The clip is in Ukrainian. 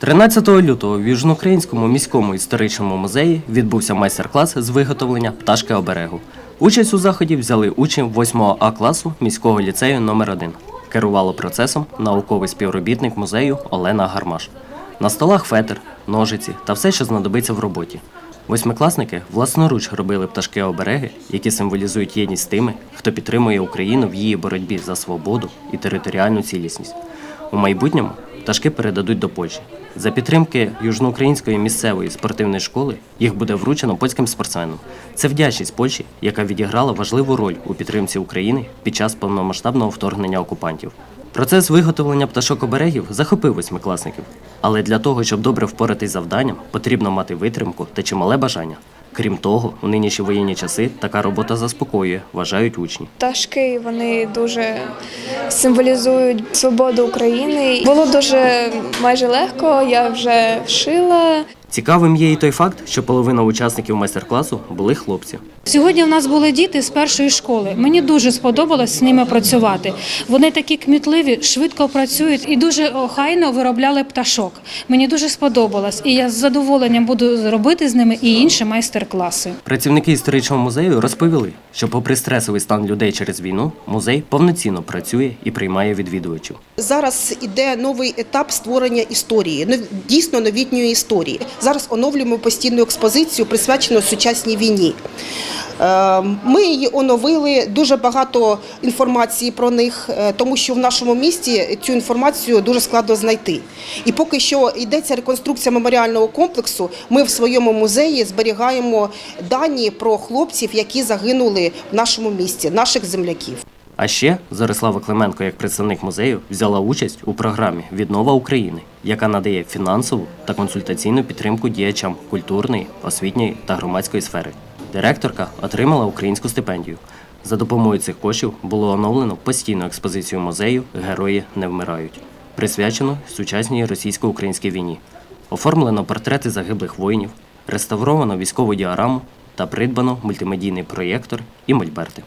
13 лютого в Южноукраїнському міському історичному музеї відбувся майстер-клас з виготовлення пташки оберегу. Участь у заході взяли учні 8 А класу міського ліцею номер 1 Керувало процесом науковий співробітник музею Олена Гармаш. На столах фетр, ножиці та все, що знадобиться в роботі. Восьмикласники власноруч робили пташки обереги, які символізують єдність тими, хто підтримує Україну в її боротьбі за свободу і територіальну цілісність. У майбутньому пташки передадуть до Польщі. За підтримки южноукраїнської місцевої спортивної школи їх буде вручено польським спортсменам. Це вдячність Польщі, яка відіграла важливу роль у підтримці України під час повномасштабного вторгнення окупантів. Процес виготовлення пташок оберегів захопив восьмикласників. Але для того, щоб добре впоратись завданням, потрібно мати витримку та чимале бажання. Крім того, у нинішні воєнні часи така робота заспокоює, вважають учні. Пташки вони дуже символізують свободу України. Було дуже майже легко. Я вже вшила. Цікавим є і той факт, що половина учасників майстер-класу були хлопці. Сьогодні в нас були діти з першої школи. Мені дуже сподобалось з ними працювати. Вони такі кмітливі, швидко працюють і дуже охайно виробляли пташок. Мені дуже сподобалось, і я з задоволенням буду робити з ними і інші майстер-класи. Працівники історичного музею розповіли, що, попри стресовий стан людей через війну, музей повноцінно працює і приймає відвідувачів. Зараз іде новий етап створення історії, дійсно новітньої історії. Зараз оновлюємо постійну експозицію, присвячену сучасній війні. Е, Ми її оновили дуже багато інформації про них, е, тому що в нашому місті цю інформацію дуже складно знайти. І поки що йдеться реконструкція меморіального комплексу. Ми в своєму музеї зберігаємо дані про хлопців, які загинули в нашому місті, наших земляків. А ще Зорислава Клименко, як представник музею, взяла участь у програмі Віднова України, яка надає фінансову та консультаційну підтримку діячам культурної, освітньої та громадської сфери. Директорка отримала українську стипендію. За допомогою цих коштів було оновлено постійну експозицію музею Герої не вмирають, присвячену сучасній російсько-українській війні. Оформлено портрети загиблих воїнів, реставровано військову діараму та придбано мультимедійний проєктор і мольберти.